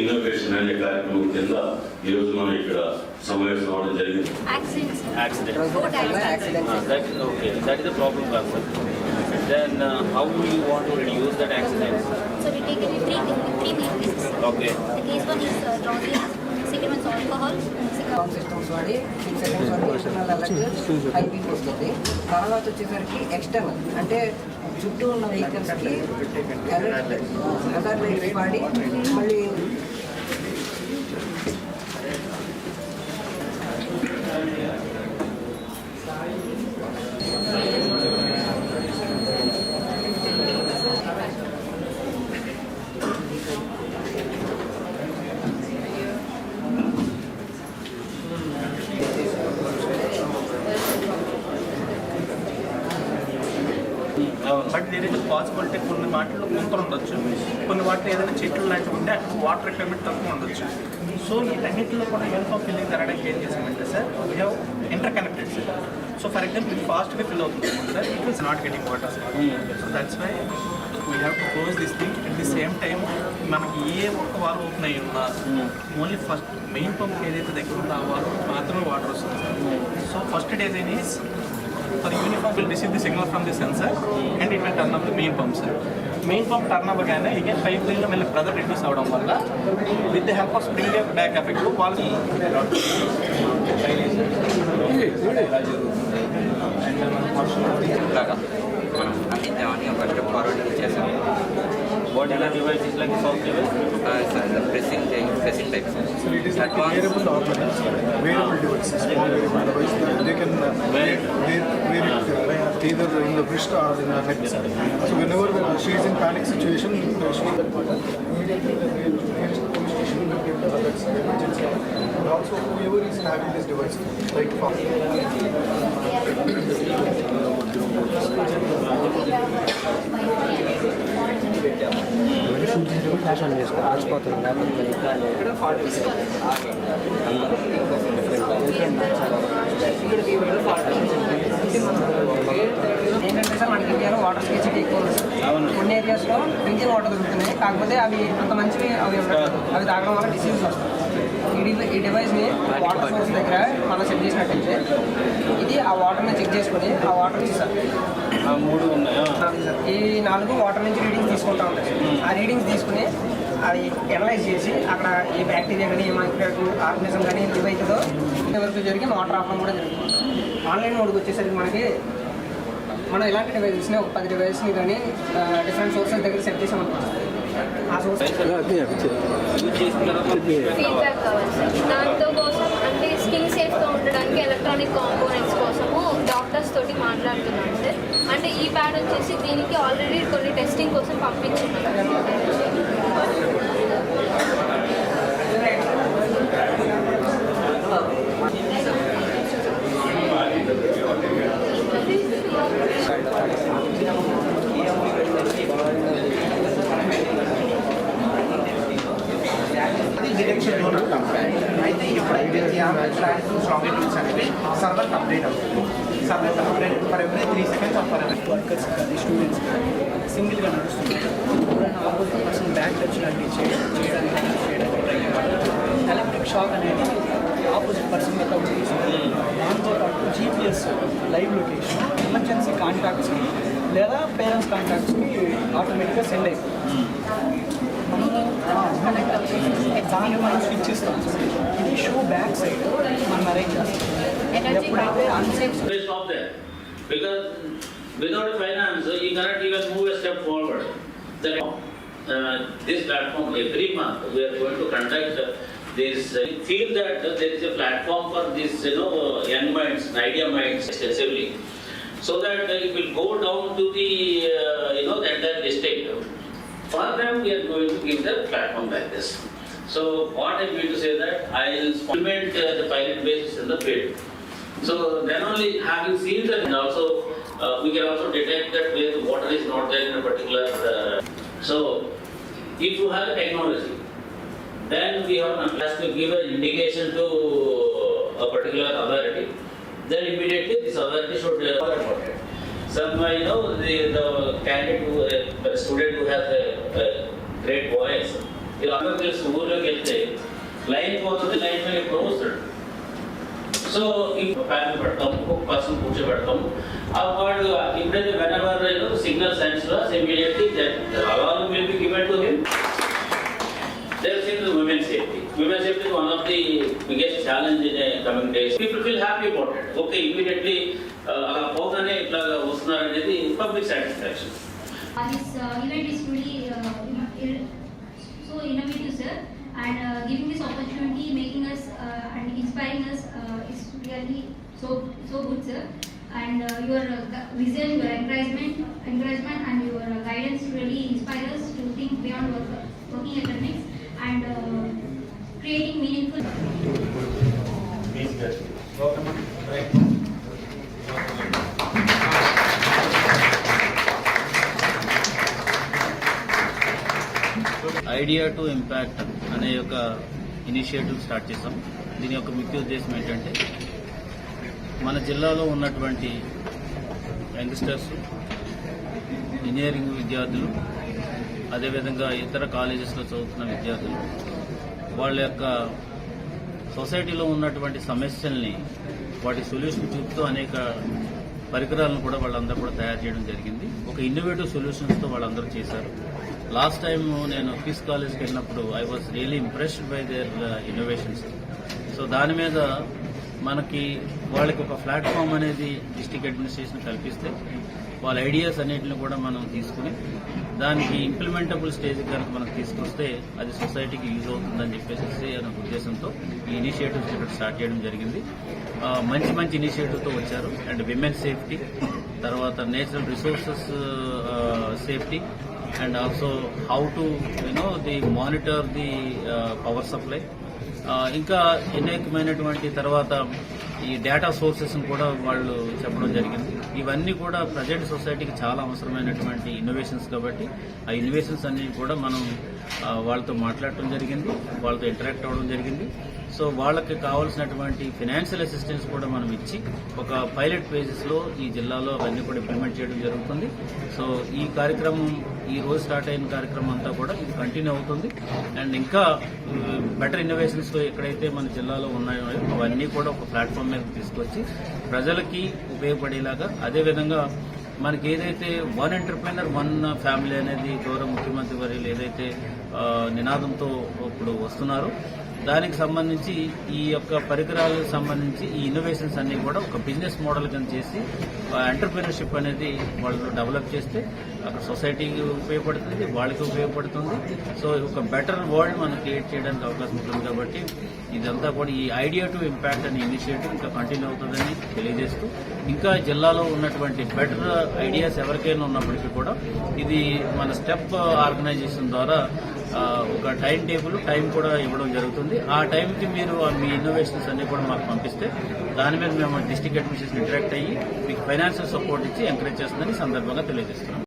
Innovation అనే కార్యక్రమం కింద ఈ రోజు మనం ఇక్కడ సమావేశం అవడం జరిగింది. Uh. Then uh, how do you want to reduce that accidents? So we take it in three, three main cases. Okay. The case one is uh, second one is alcohol, sound systems వాడి six seconds వరకు internal alert వస్తుంది తర్వాత వచ్చేసరికి external అంటే చుట్టూ ఉన్న వెహికల్స్కి alert హజార్ lights వాడి మళ్ళీ బట్ దేర్ ఇస్ పాసిబిలిటీ కొన్ని వాటిలో గుంతలు ఉండొచ్చు. కొన్ని వాటిలో ఏదైనా చెట్లు లాంటివి ఉంటే అక్కడ వాటర్ రిక్వైర్మెంట్ తక్కువ ఉండొచ్చు. సో వీటన్నిటిలో కూడా యూనిఫామ్ ఫిల్లింగ్ జరగడానికి ఏం చేసామంటే sir we have interconnected sir so for example ఇది ఫాస్ట్గా ఫిల్ అవుతుంది sir it is not getting water so that's why we have to close this thing at the same time మనకి ఏ ఒక్క వాల్ ఓపెన్ అయ్యి ఉన్నా ఓన్లీ ఫస్ట్ మెయిన్ పంప్ ఏదైతే దగ్గర ఉందో ఆ వాల్ మాత్రమే వాటర్ వస్తుంది sir so first design is for uniform will receive the signal from the sensor and it will turn off the main pump sir. Main pump turn అవ్వగానే ఇక pipe లైన్లో మళ్ళీ ప్రెజర్ రిడ్యూస్ అవ్వడం వల్ల with the help of spring back effect వాళ్ళు లాగా మనం అందిద్దామని ఒక స్టెప్ ఫార్వర్డ్ చేసాం What kind of device is like a soft device? Uh, it's a it's pressing thing, pressing type. sir. So it is like Advanced. wearable ornaments, wearable devices, small wearable devices. They can uh, wear, wear it uh, either in the wrist or in the head. So whenever uh, she is in panic situation, uh, she immediately the nearest police station will get the alerts, emergency. And also whoever is having this device, like. ఏంటంటే sir మనకి ఇండియాలో water స్కేసిటీ ఎక్కువ ఉంది. కొన్ని ఏరియాస్లో drinking water దొరుకుతున్నాయి కాకపోతే అవి అంత మంచివి అవి. అవి తాగడం వల్ల డిసీజ్ వస్తాయి ఈ డివై ఈ డివైస్ని వాటర్ సోర్స్ దగ్గర మనం సెట్ చేసినట్టయితే ఇది ఆ వాటర్ని చెక్ చేసుకొని ఆ వాటర్ సార్ మూడు. ఈ నాలుగు వాటర్ నుంచి రీడింగ్స్ తీసుకుంటా ఉంటాయి. ఆ రీడింగ్స్ తీసుకుని అది ఎనలైజ్ చేసి అక్కడ ఏ బ్యాక్టీరియా కానీ ఏ మైక్రో ఆర్గనిజం కానీ ఏవైతుందో ఇంతవరకు జరిగి వాటర్ ఆపడం కూడా జరుగుతుంది ఆన్లైన్ మోడ్కి వచ్చేసరికి మనకి మనం ఇలాంటి డివైజెస్ని ఒక పది డివైజెస్ని కానీ డిఫరెంట్ సోర్సెస్ దగ్గర సెట్ చేసాం ఆ సోర్స్ అంటే స్కిన్ సేఫ్గా ఉండడానికి ఎలక్ట్రానిక్ కాంపోనెంట్స్ కోసము డాక్టర్స్ తోటి మాట్లాడుతున్నాం సార్. అంటే ఈ ప్యాడ్ వచ్చేసి దీనికి ఆల్రెడీ కొన్ని టెస్టింగ్ కోసం పంపించున్నాం. సర్వర్ అప్డేట్ అవుతుంది server update for every three seconds of for workers కానీ స్టూడెంట్స్ కానీ సింగిల్గా నడుస్తుంది ఎవరైనా ఆపోజిట్ పర్సన్ బ్యాక్ టచ్ లాంటివి చేయడం చేయడానికి చేయడానికి ఎలక్ట్రిక్ షాక్ అనేది ఆపోజిట్ పర్సన్ యొక్క తీసుకుంటుంది దాంతో పాటు జీపీఎస్ లైవ్ లొకేషన్ ఎమర్జెన్సీ కాంటాక్ట్స్కి లేదా పేరెంట్స్ కాంటాక్ట్స్కి ఆటోమేటిక్గా సెండ్ అయిపోతుంది దాన్ని మనం స్విచ్ ఇస్తాం ఇది షో బ్యాక్ సైడ్ మనం అరేంజ్ చేస్తాం It's stop there. Because without finance, you cannot even move a step forward. That, uh, this platform, every month, we are going to conduct uh, this. Uh, feel that uh, there is a platform for this, you know, uh, young minds, idea minds, excessively. So that it will go down to the, uh, you know, the entire district. For them, we are going to give the platform like this. So what I mean to say that I will implement uh, the pilot basis in the field. So then only having seen that and also uh, we can also detect that where the water is not there in a particular. Uh, so if you have technology, then we have to give an indication to uh, a particular authority. Then immediately this authority should. Uh, some you know the, the candidate who uh, student who has a, a great voice. ಇಲ್ಲಿ ಅಮರ್ನಲ್ಲಿ ಸ್ಕೂಲ್ಗೆ ಗೆಲ್ತೆ life ಹೋದ್ರೆ ಲೈಫಲ್ಲಿ closer. So ఇప్పుడు pan పెడతాం ఒక్కొక్క person కూర్చోబెడతాం వాళ్ళు ఇప్పుడైతే whenever signal సెన్స్లో similarly given to him women safety women safety one of the biggest challenge in coming days people feel happy about okay immediately అలా పోగానే ఇట్లా వస్తున్నారు అనేది public satisfaction really so so good, sir. And uh, your uh, vision, your encouragement, encouragement, and your uh, guidance really inspire us to think beyond work, working academics and uh, creating meaningful. Idea to impact అనే యొక్క initiative start చేసాం దీని యొక్క ముఖ్య ఉద్దేశం ఏంటంటే మన జిల్లాలో ఉన్నటువంటి యంగ్స్టర్స్ ఇంజనీరింగ్ విద్యార్థులు అదేవిధంగా ఇతర కాలేజెస్లో చదువుతున్న విద్యార్థులు వాళ్ళ యొక్క సొసైటీలో ఉన్నటువంటి సమస్యల్ని వాటి సొల్యూషన్ చూపుతూ అనేక పరికరాలను కూడా వాళ్ళందరూ కూడా తయారు చేయడం జరిగింది. ఒక ఇన్నోవేటివ్ సొల్యూషన్స్తో వాళ్ళందరూ చేశారు. లాస్ట్ టైం నేను పీస్ కాలేజ్కి వెళ్ళినప్పుడు I was really impressed by their innovations so దాని మీద మనకి వాళ్ళకి ఒక ప్లాట్ఫామ్ అనేది డిస్టిక్ అడ్మినిస్ట్రేషన్ కల్పిస్తే వాళ్ళ ఐడియాస్ అన్నిటిని కూడా మనం తీసుకుని దానికి ఇంప్లిమెంటబుల్ స్టేజ్ కనుక మనం తీసుకొస్తే అది సొసైటీకి యూజ్ అవుతుందని చెప్పేసి అనే ఉద్దేశంతో ఈ ఇనిషియేటివ్స్ ఇక్కడ స్టార్ట్ చేయడం జరిగింది. మంచి మంచి ఇనిషియేటివ్తో వచ్చారు. అండ్ విమెన్ సేఫ్టీ తర్వాత natural resources safety and also how to you know the monitor the power supply ఇంకా అనేకమైనటువంటి తర్వాత ఈ డేటా సోర్సెస్ కూడా వాళ్ళు చెప్పడం జరిగింది. ఇవన్నీ కూడా ప్రజెంట్ సొసైటీకి చాలా అవసరమైనటువంటి ఇన్నోవేషన్స్ కాబట్టి ఆ ఇన్నోవేషన్స్ అన్ని కూడా మనం వాళ్ళతో మాట్లాడటం జరిగింది వాళ్ళతో ఇంటరాక్ట్ అవ్వడం జరిగింది. సో వాళ్ళకి కావాల్సినటువంటి ఫినాన్షియల్ అసిస్టెన్స్ కూడా మనం ఇచ్చి ఒక పైలట్ బేసిస్లో ఈ జిల్లాలో అవన్నీ కూడా ఇంప్లిమెంట్ చేయడం జరుగుతుంది. సో ఈ కార్యక్రమం ఈ రోజు స్టార్ట్ అయిన కార్యక్రమం అంతా కూడా ఇది కంటిన్యూ అవుతుంది. అండ్ ఇంకా బెటర్ ఇన్నోవేషన్స్ ఎక్కడైతే మన జిల్లాలో ఉన్నాయో అవన్నీ కూడా ఒక ప్లాట్ఫామ్ మీద తీసుకొచ్చి ప్రజలకి ఉపయోగపడేలాగా అదేవిధంగా మనకి ఏదైతే వన్ ఎంటర్ప్రైనర్ వన్ ఫ్యామిలీ అనేది గౌరవ ముఖ్యమంత్రి వర్యులు ఏదైతే నినాదంతో ఇప్పుడు వస్తున్నారో దానికి సంబంధించి ఈ యొక్క పరికరాలకు సంబంధించి ఈ ఇన్నోవేషన్స్ అన్ని కూడా ఒక బిజినెస్ మోడల్ కింద చేసి ఎంటర్ప్రినర్షిప్ అనేది వాళ్ళు డెవలప్ చేస్తే అక్కడ సొసైటీకి ఉపయోగపడుతుంది వాళ్ళకి ఉపయోగపడుతుంది. సో ఒక బెటర్ వరల్డ్ మనం క్రియేట్ చేయడానికి అవకాశం ఉంటుంది కాబట్టి ఇదంతా కూడా ఈ ఐడియా టు ఇంపాక్ట్ అనే ఇనిషియేటివ్ ఇంకా కంటిన్యూ అవుతుందని తెలియజేస్తూ ఇంకా జిల్లాలో ఉన్నటువంటి బెటర్ ఐడియాస్ ఎవరికైనా ఉన్నప్పటికీ కూడా ఇది మన స్టెప్ ఆర్గనైజేషన్ ద్వారా ఒక టైం టేబుల్ టైం కూడా ఇవ్వడం జరుగుతుంది. ఆ టైంకి మీరు ఆ మీ ఇన్నోవేషన్స్ అన్ని కూడా మాకు పంపిస్తే దాని మీద మేము డిస్ట్రిక్ట్ అడ్మినిస్ట్రేషన్ ఇంటరాక్ట్ అయ్యి మీకు ఫైనాన్షియల్ సపోర్ట్ ఇచ్చి ఎంకరేజ్ చేస్తుందని సందర్భంగా తెలియజేస్తున్నాం.